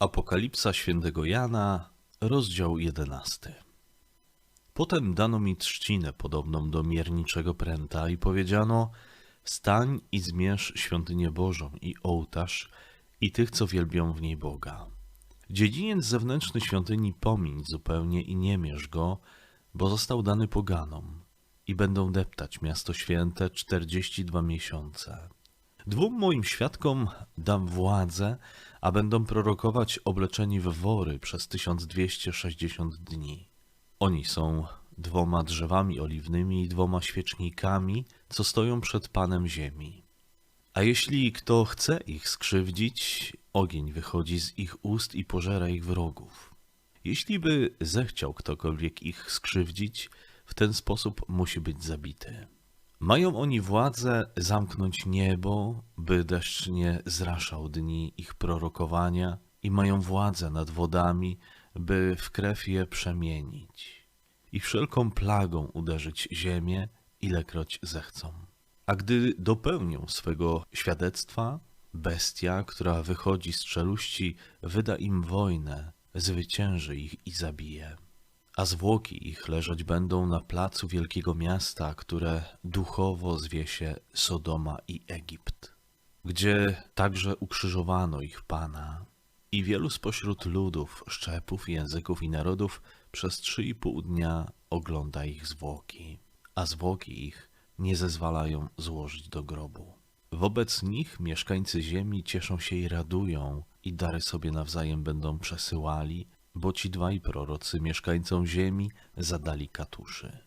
Apokalipsa świętego Jana, rozdział 11. Potem dano mi trzcinę podobną do mierniczego pręta i powiedziano: Wstań i zmierz świątynię Bożą i ołtarz i tych, co wielbią w niej Boga. Dziedziniec zewnętrzny świątyni pomiń zupełnie i nie mierz go, bo został dany poganom i będą deptać miasto święte czterdzieści dwa miesiące. Dwóm moim świadkom dam władzę, a będą prorokować obleczeni w wory przez 1260 dni. Oni są dwoma drzewami oliwnymi i dwoma świecznikami, co stoją przed Panem ziemi. A jeśli kto chce ich skrzywdzić, ogień wychodzi z ich ust i pożera ich wrogów. Jeśli by zechciał ktokolwiek ich skrzywdzić, w ten sposób musi być zabity. Mają oni władzę zamknąć niebo, by deszcz nie zraszał dni ich prorokowania, i mają władzę nad wodami, by w krew je przemienić, i wszelką plagą uderzyć ziemię, ilekroć zechcą. A gdy dopełnią swego świadectwa, bestia, która wychodzi z czeluści, wyda im wojnę, zwycięży ich i zabije a zwłoki ich leżeć będą na placu wielkiego miasta, które duchowo zwie się Sodoma i Egipt, gdzie także ukrzyżowano ich Pana. I wielu spośród ludów, szczepów, języków i narodów przez trzy i pół dnia ogląda ich zwłoki, a zwłoki ich nie zezwalają złożyć do grobu. Wobec nich mieszkańcy ziemi cieszą się i radują, i dary sobie nawzajem będą przesyłali, bo ci dwaj prorocy mieszkańcom ziemi zadali katuszy.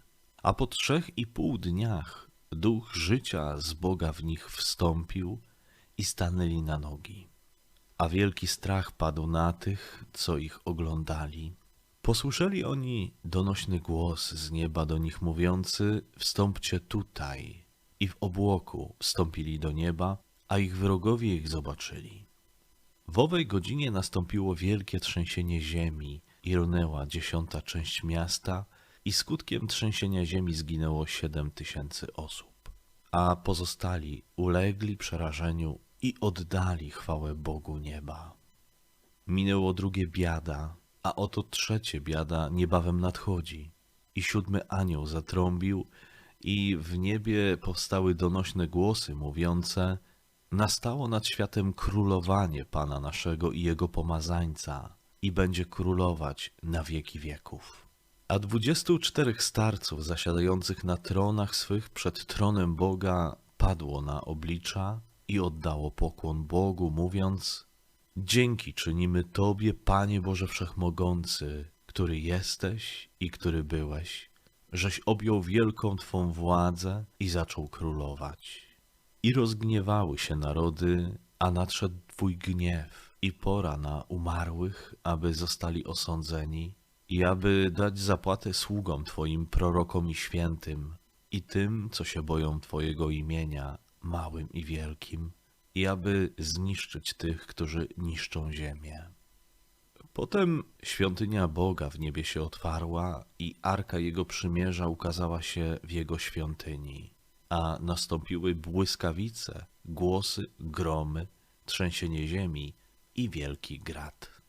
A po trzech i pół dniach duch życia z Boga w nich wstąpił i stanęli na nogi. A wielki strach padł na tych, co ich oglądali. Posłyszeli oni donośny głos z nieba do nich mówiący: Wstąpcie tutaj. I w obłoku wstąpili do nieba, a ich wrogowie ich zobaczyli. W owej godzinie nastąpiło wielkie trzęsienie ziemi i runęła dziesiąta część miasta i skutkiem trzęsienia ziemi zginęło siedem tysięcy osób. A pozostali ulegli przerażeniu i oddali chwałę Bogu nieba. Minęło drugie biada, a oto trzecie biada niebawem nadchodzi. I siódmy anioł zatrąbił i w niebie powstały donośne głosy mówiące – Nastało nad światem królowanie Pana naszego i Jego pomazańca i będzie królować na wieki wieków. A dwudziestu czterech starców zasiadających na tronach swych przed tronem Boga padło na oblicza i oddało pokłon Bogu, mówiąc Dzięki czynimy Tobie, Panie Boże Wszechmogący, który jesteś i który byłeś, żeś objął wielką Twą władzę i zaczął królować. I rozgniewały się narody, a nadszedł Twój gniew i pora na umarłych, aby zostali osądzeni i aby dać zapłatę sługom Twoim prorokom i świętym i tym, co się boją Twojego imienia, małym i wielkim, i aby zniszczyć tych, którzy niszczą ziemię. Potem świątynia Boga w niebie się otwarła i arka Jego przymierza ukazała się w Jego świątyni a nastąpiły błyskawice, głosy, gromy, trzęsienie ziemi i wielki grad.